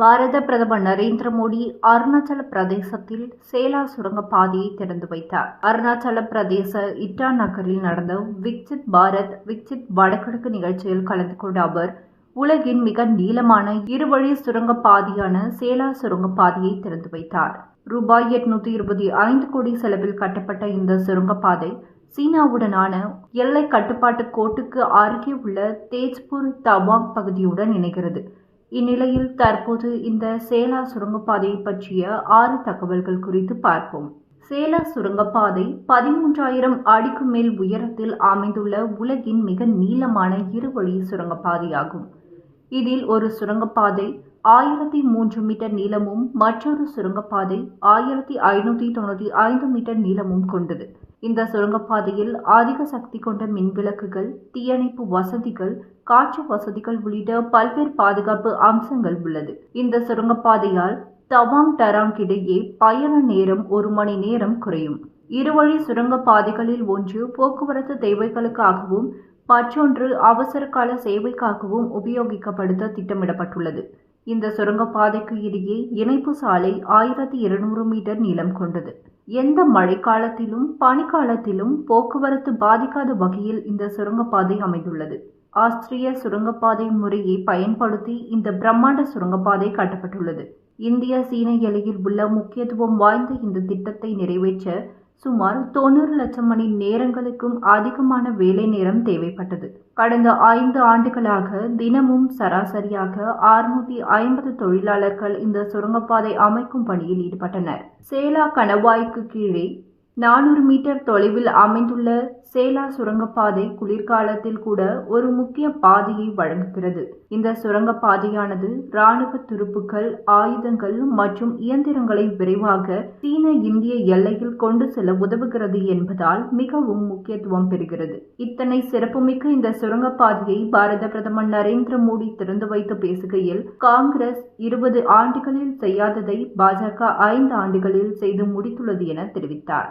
பாரத பிரதமர் நரேந்திர மோடி அருணாச்சல பிரதேசத்தில் சேலா சுரங்கப்பாதையை திறந்து வைத்தார். அருணாச்சல பிரதேச இட்டா நகரில் நடந்த விக்சித் பாரத் விக்சித் வடகிழக்கு நிகழ்ச்சியில் கலந்து கொண்ட அவர் உலகின் மிக நீளமான இருவழி சுரங்கப்பாதையான சேலா சுரங்கப்பாதையை திறந்து வைத்தார். ரூபாய் எட்நூத்தி இருபத்தி ஐந்து கோடி செலவில் கட்டப்பட்ட இந்த சுரங்கப்பாதை சீனாவுடனான எல்லை கட்டுப்பாட்டு கோட்டுக்கு அருகே உள்ள தேஜ்பூர் தவாங் பகுதியுடன் இணைகிறது. இந்நிலையில் தற்போது இந்த சேலா சுரங்கப்பாதையை பற்றிய ஆறு தகவல்கள் குறித்து பார்ப்போம். சேலா சுரங்கப்பாதை பதிமூன்றாயிரம் அடிக்கு மேல் உயரத்தில் அமைந்துள்ள உலகின் மிக நீளமான இருவழி சுரங்கப்பாதையாகும். இதில் ஒரு சுரங்கப்பாதை ஆயிரத்தி மூன்று மீட்டர் நீளமும் மற்றொரு சுரங்கப்பாதை ஆயிரத்தி ஐநூற்றி தொண்ணூற்றி ஐந்து மீட்டர் நீளமும் கொண்டது. இந்த சுரங்கப்பாதையில் அதிக சக்தி கொண்ட மின்விளக்குகள் தீயணைப்பு வசதிகள் காற்று வசதிகள் உள்ளிட்ட பல்வேறு பாதுகாப்பு அம்சங்கள் உள்ளது. இந்த சுரங்கப்பாதையால் தவாங் டராங் இடையே பயண நேரம் ஒரு மணி நேரம் குறையும். இருவழி சுரங்கப்பாதைகளில் ஒன்று போக்குவரத்து தேவைகளுக்காகவும் மற்றொன்று அவசரகால சேவைக்காகவும் உபயோகிக்கப்படுத்த திட்டமிடப்பட்டுள்ளது. இந்த சுரங்கப்பாதைக்கு இடையே இணைப்பு சாலை ஆயிரத்தி இருநூறு மீட்டர் நீளம் கொண்டது. எந்த மழைக்காலத்திலும் பனிக்காலத்திலும் போக்குவரத்து பாதிக்காத வகையில் இந்த சுரங்கப்பாதை அமைந்துள்ளது. ஆஸ்திரிய சுரங்கப்பாதை முறையை பயன்படுத்தி இந்த பிரம்மாண்ட சுரங்கப்பாதை கட்டப்பட்டுள்ளது. இந்திய சீன எல்லையில் உள்ள முக்கியத்துவம் வாய்ந்த இந்த திட்டத்தை நிறைவேற்ற சுமார் தொண்ணூறு லட்சம் மணி நேரங்களுக்கும் அதிகமான வேலை நேரம் தேவைப்பட்டது. கடந்த ஐந்து ஆண்டுகளாக தினமும் சராசரியாக அறுநூத்தி ஐம்பது தொழிலாளர்கள் இந்த சுரங்கப்பாதை அமைக்கும் பணியில் ஈடுபட்டனர். சேலா கணவாய்க்கு கீழே நானூறு மீட்டர் தொலைவில் அமைந்துள்ள சேலா சுரங்கப்பாதை குளிர்காலத்தில் கூட ஒரு முக்கிய பாதையை வழங்குகிறது. இந்த சுரங்கப்பாதையானது ராணுவ துருப்புக்கள் ஆயுதங்கள் மற்றும் இயந்திரங்களை விரைவாக சீன இந்திய எல்லையில் கொண்டு செல்ல உதவுகிறது என்பதால் மிகவும் முக்கியத்துவம் பெறுகிறது. இத்தனை சிறப்புமிக்க இந்த சுரங்கப்பாதையை பாரத பிரதமர் நரேந்திர மோடி திறந்து வைத்து பேசுகையில் காங்கிரஸ் இருபது ஆண்டுகளில் செய்யாததை பாஜக ஐந்து ஆண்டுகளில் செய்து முடித்துள்ளது என தெரிவித்தார்.